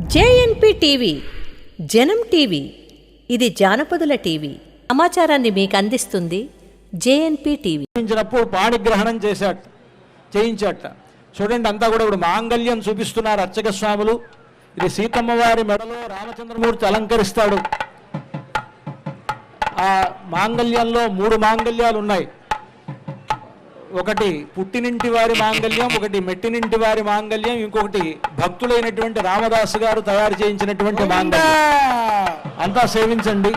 JNP TV జనం TV ఇది జానపదుల TV. సమాచారాన్ని మీకు అందిస్తుంది జేఎన్పి టీవీ. పాణిగ్రహణం చేశాట చేయించాట. చూడండి అంతా కూడా ఇప్పుడు మాంగళ్యం చూపిస్తున్నారు అర్చక స్వాములు. ఇది సీతమ్మ వారి మెడలో రామచంద్రమూర్తి అలంకరిస్తాడు. ఆ మాంగళ్యంలో మూడు మాంగళ్యాలు ఉన్నాయి. ఒకటి పుట్టినింటి వారి మాంగళ్యం ఒకటి మెట్టినింటి వారి మాంగళ్యం ఇంకొకటి భక్తులైనటువంటి రామదాసు గారు తయారు చేయించినటువంటి మాంగళ్యం. అంతా సేవించండి.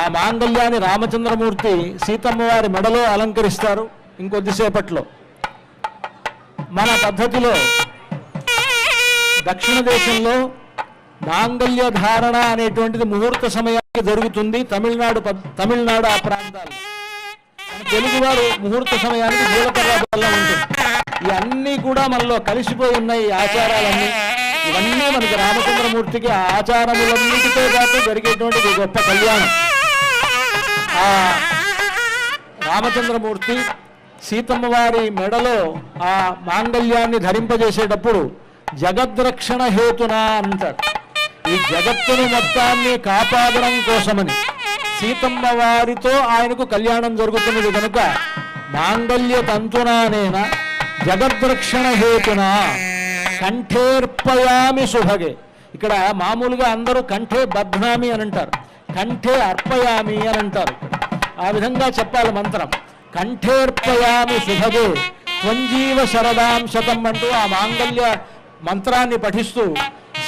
ఆ మాంగళ్యాన్ని రామచంద్రమూర్తి సీతమ్మ వారి మెడలో అలంకరిస్తారు ఇంకొద్దిసేపట్లో. మన పద్ధతిలో దక్షిణ దేశంలో మాంగళ్య ధారణ అనేటువంటిది ముహూర్త సమయానికి జరుగుతుంది. తమిళనాడు తమిళనాడు ఆ ప్రాంతాలు మన తెలుగువారు ముహూర్త సమయానికి జీలకర్ర వల్ల ఉంటుంది. ఇవన్నీ కూడా మనలో కలిసిపోయి ఉన్నాయి ఈ ఆచారాలన్నీ. ఇవన్నీ మనకి రామచంద్రమూర్తికి ఆచారములన్నిటితో పాటు జరిగేటువంటి గొప్ప కళ్యాణం. ఆ రామచంద్రమూర్తి సీతమ్మ వారి మెడలో ఆ మాంగళ్యాన్ని ధరింపజేసేటప్పుడు జగద్రక్షణ హేతున అంటారు. ఈ జగత్తును మొత్తాన్ని కాపాడడం కోసమని. సీతమ్మ వారితో ఆయనకు కళ్యాణం జరుగుతున్నది కనుక మాంగళ్య తంతునానేన జగద్రక్షణ హేతున కంఠేర్పయామి శుభగే ఇక్కడ మామూలుగా అందరూ కంఠే బధ్నామి అని అంటారు. కంఠే అర్పయామి అని అంటారు ఆ విధంగా చెప్పాలి మంత్రం. కంఠేర్పయామి శుభగే త్వంజీవ శరదాం శతం అంటూ ఆ మాంగళ్య మంత్రాన్ని పఠిస్తూ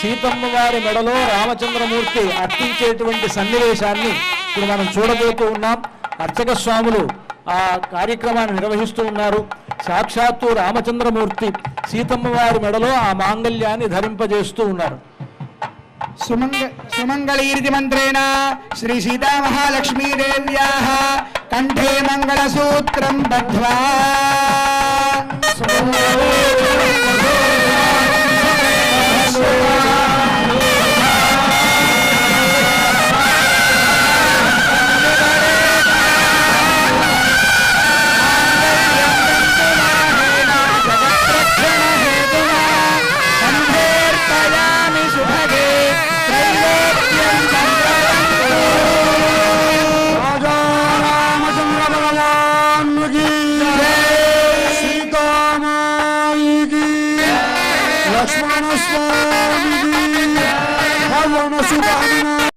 సీతమ్మ వారి మెడలో రామచంద్రమూర్తి అర్పించేటువంటి సన్నివేశాన్ని ఇప్పుడు మనం చూడబోతూ ఉన్నాం. అర్చక స్వాములు ఆ కార్యక్రమాన్ని నిర్వహిస్తూ ఉన్నారు. సాక్షాత్తు రామచంద్రమూర్తి సీతమ్మ వారి మెడలో ఆ మాంగళ్యాన్ని ధరింపజేస్తూ ఉన్నారు. సుమంగ సుమంగళీరితి మంత్రేణ శ్రీ సీతామహాలక్ష్మీదేవ్యా కంఠే మంగళసూత్రం బద్ధ్వా. I wanna see Allah'ına subhanına